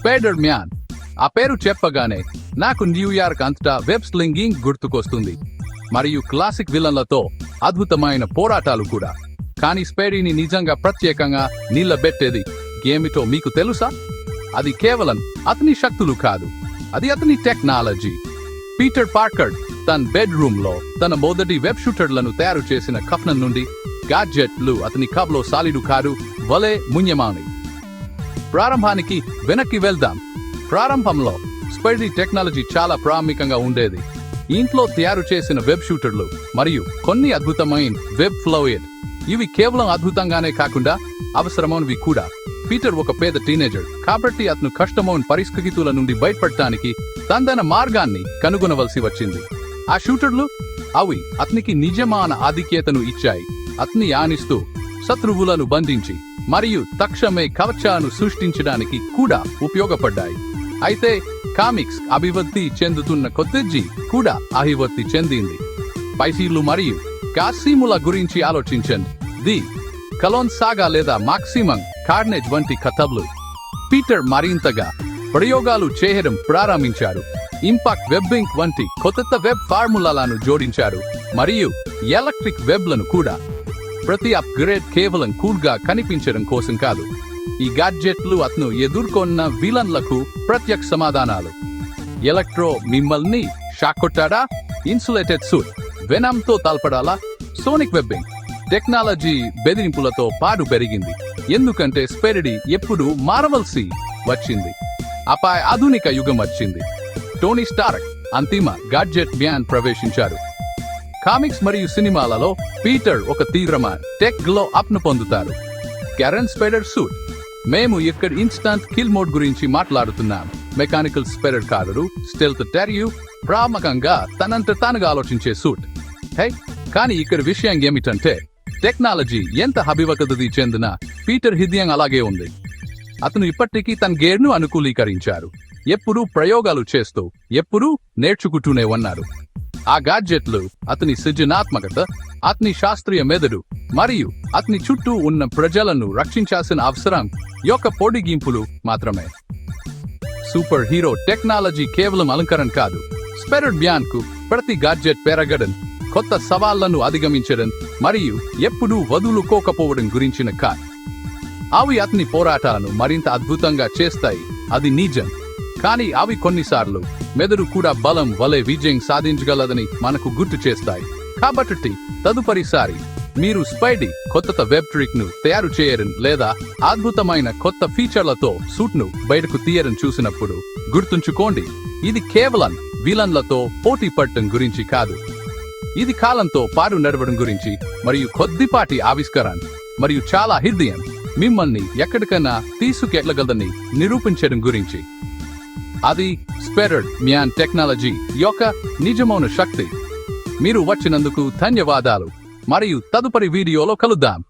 Spider man. ఆ పేరు చెప్పగానే నాకు న్యూయార్క్ అంతటా వెబ్ స్లింగింగ్ గుర్తుకొస్తుంది. మరియు క్లాసిక్ విలన్లతో అద్భుతమైన పోరాటాలు కూడా. కానీ స్పైడీని నిజంగా ప్రత్యేకంగా నిలబెట్టేది ఏమిటో మీకు తెలుసా? అది కేవలం అతని శక్తులు కాదు. అది అతని టెక్నాలజీ. పీటర్ పార్కర్ తన బెడ్రూమ్లో తన మొదటి వెబ్ షూటర్లను తయారు చేసిన కఫ్నం నుండి గాడ్జెట్లు అతని కబ్లో సాలిడు కారు వలే మున్యమాని ప్రారంభానికి వెనక్కి వెళ్దాం. ప్రారంభంలో స్పైడీ టెక్నాలజీ చాలా ప్రాముఖ్యంగా ఉండేది. ఇంట్లో తయారు చేసిన వెబ్ షూటర్లు మరియు కొన్ని అద్భుతమైన వెబ్ ఫ్లోయర్ ఇవి కేవలం అద్భుతంగానే కాకుండా అవసరమైనవి కూడా. పీటర్ ఒక పేద టీనేజర్ కాబట్టి అతను కష్టమైన పరిస్థితుల నుండి బయటపడటానికి తన మార్గాన్ని కనుగొనవలసి వచ్చింది. ఆ షూటర్లు అవి అతనికి నిజమాన ఆధిక్యతను ఇచ్చాయి. అతన్ని ఆనిస్తూ శత్రువులను బంధించి మరియు తక్షమే కవచాను సృష్టించడానికి కూడా ఉపయోగపడ్డాయి. అయితే కామిక్స్ అభివృద్ధి చెందుతున్న కొద్దిజీ కూడా అభివృద్ధి చెందింది. పైసీలు మరియు కాసీముల గురించి ఆలోచించండి. ది కలోన్ సాగా లేదా మాక్సిమం కార్నెజ్ వంటి కథలు. పీటర్ మరింతగా ప్రయోగాలు చేయడం ప్రారంభించారు ఇంపాక్ట్ వెబ్బింగ్ వంటి కొత్త వెబ్ ఫార్ములాలను జోడించారు. మరియు ఎలక్ట్రిక్ వెబ్లను కూడా ప్రతి అప్గ్రేడ్ కేవలం కూల్గా కనిపించడం కోసం కాదు. ఈ గాడ్జెట్లు అతను ఎదుర్కొన్న విలన్లకు ప్రత్యక్ష సమాధానాలు. ఎలక్ట్రో మిమ్మల్ని షాక్ కొట్టాడా? ఇన్సులేటెడ్ సూట్ వెనంతో తలపడాలా? సోనిక్ వెబ్బింగ్ టెక్నాలజీ బెదిరింపులతో పాడు పెరిగింది. ఎందుకంటే స్పెరిడి ఎప్పుడు మార్వల్సి వచ్చింది. అపాయ ఆధునిక యుగం వచ్చింది. టోనీ స్టార్క్ అంతిమ గాడ్జెట్ బ్యాన్ ప్రవేశించారు. కామిక్స్ మరియు సినిమాలలో పీటర్ ఒక తీవ్రమైన. టెక్లో అప్ను పొందుతారు. క్యారన్ స్పెడర్ సూట్. మేము ఇక్కడ ఇన్స్టాంట్ కిల్ మోడ్ గురించి మాట్లాడుతున్నాం. మెకానికల్ స్పెరర్ కారుడు స్టెల్త్ టెరియు ప్రామకంగా తనంత తానుగా ఆలోచించే సూట్. హే కానీ ఇక్కడ విషయం ఏమిటంటే టెక్నాలజీ ఎంత అభివృద్ధి చెందిన పీటర్ హిద్యం అలాగే ఉంది. అతను ఇప్పటికీ తన గేర్ను అనుకూలీకరించారు. ఎప్పుడూ ప్రయోగాలు చేస్తూ ఎప్పుడూ నేర్చుకుంటూనే ఉన్నారు. ఆ గాడ్జెట్లు అతని సృజనాత్మకత అతని శాస్త్రీయ మెదడు మరియు అతని చుట్టూ ఉన్న ప్రజలను రక్షించాల్సిన అవసరం యొక్క పొడిగింపులు మాత్రమే. సూపర్ హీరో టెక్నాలజీ కేవలం అలంకరణ కాదు. స్పెరడ్ బ్యాన్కు ప్రతి గాడ్జెట్ పెరగడం కొత్త సవాళ్ళను అధిగమించడం మరియు ఎప్పుడూ వదులుకోకపోవడం గురించిన కా అవి అతని పోరాటాలను మరింత అద్భుతంగా చేస్తాయి. అది నిజం. కానీ అవి కొన్నిసార్లు మెదడు కూడా బలం వలె విజయం సాధించగలదని మనకు గుర్తు చేస్తాయి. కాబట్టి తదుపరిసారి మీరు స్పైడీ కొత్త వెబ్ ట్రిక్ను తయారు చేయడం లేదా అద్భుతమైన కొత్త ఫీచర్లతో సూట్ను బయటకు తీయడం చూసినప్పుడు గుర్తుంచుకోండి. ఇది కేవలం విలన్లతో పోటీ పడటం గురించి కాదు. ఇది కాలంతో పాటు నడవడం గురించి మరియు కొద్దిపాటి ఆవిష్కరణ మరియు చాలా హృదయం మిమ్మల్ని ఎక్కడికైనా తీసుకెళ్ళగలదని నిరూపించడం గురించి. అది స్పెరడ్ మ్యాన్ టెక్నాలజీ యొక్క నిజమైన శక్తి. మీరు వచ్చినందుకు ధన్యవాదాలు. మరియు తదుపరి వీడియోలో కలుద్దాం.